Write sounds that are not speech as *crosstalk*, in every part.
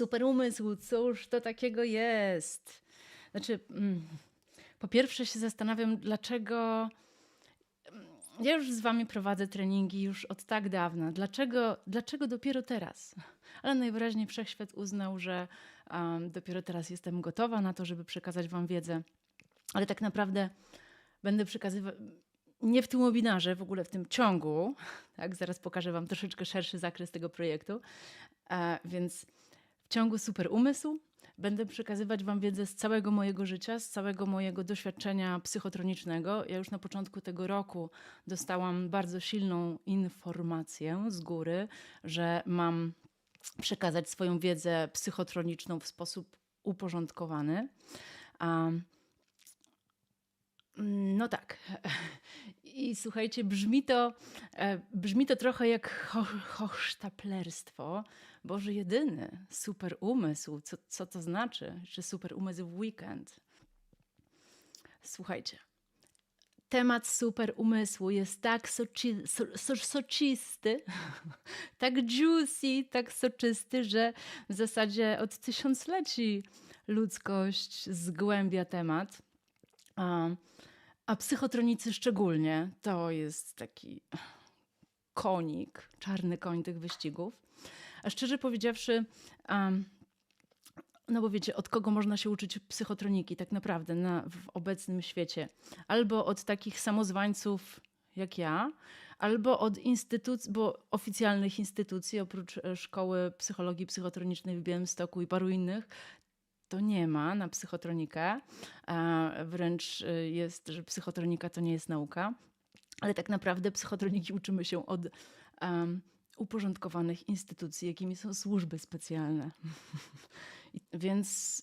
Super umysł, cóż to takiego jest? Znaczy, mm, po pierwsze się zastanawiam, dlaczego. mm, Ja już z wami prowadzę treningi już od tak dawna. Dlaczego, dlaczego dopiero teraz? Ale najwyraźniej wszechświat uznał, że um, dopiero teraz jestem gotowa na to, żeby przekazać wam wiedzę. Ale tak naprawdę będę przekazywać nie w tym webinarze, w ogóle w tym ciągu. Tak, zaraz pokażę wam troszeczkę szerszy zakres tego projektu. E, więc ciągu Super Umysł będę przekazywać Wam wiedzę z całego mojego życia, z całego mojego doświadczenia psychotronicznego. Ja już na początku tego roku dostałam bardzo silną informację z góry, że mam przekazać swoją wiedzę psychotroniczną w sposób uporządkowany. Um, no tak. *laughs* I słuchajcie, brzmi to, e, brzmi to trochę jak ho, hochsztaplerstwo. Boże, jedyny super umysł. Co, co to znaczy? Czy super umysł w weekend? Słuchajcie. Temat super umysłu jest tak so, so, socisty, *laughs* tak juicy, tak soczysty, że w zasadzie od tysiącleci ludzkość zgłębia temat. Um, a psychotronicy szczególnie to jest taki konik, czarny koń tych wyścigów. A szczerze powiedziawszy, um, no bo wiecie, od kogo można się uczyć psychotroniki tak naprawdę na, w obecnym świecie? Albo od takich samozwańców jak ja, albo od instytucji, bo oficjalnych instytucji, oprócz e, Szkoły Psychologii Psychotronicznej w Białymstoku i paru innych, to nie ma na psychotronikę. Wręcz y, jest, że psychotronika to nie jest nauka, ale tak naprawdę psychotroniki uczymy się od um, uporządkowanych instytucji, jakimi są służby specjalne. *laughs* Więc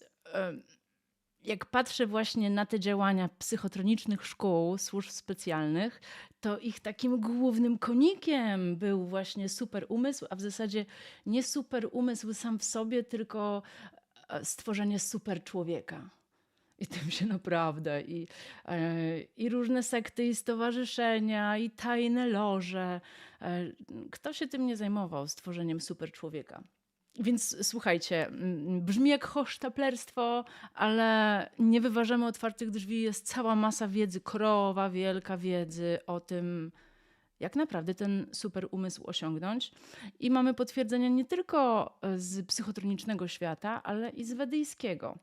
jak patrzę właśnie na te działania psychotronicznych szkół, służb specjalnych, to ich takim głównym konikiem był właśnie super umysł, a w zasadzie nie super umysł sam w sobie, tylko stworzenie super człowieka. I *laughs* tym się naprawdę. I, e, I różne sekty, i stowarzyszenia, i tajne loże. E, kto się tym nie zajmował, stworzeniem super człowieka? Więc słuchajcie, brzmi jak hosztaplerstwo, ale nie wyważamy otwartych drzwi. Jest cała masa wiedzy, krowa wielka wiedzy o tym, jak naprawdę ten super umysł osiągnąć. I mamy potwierdzenia nie tylko z psychotronicznego świata, ale i z wedyjskiego.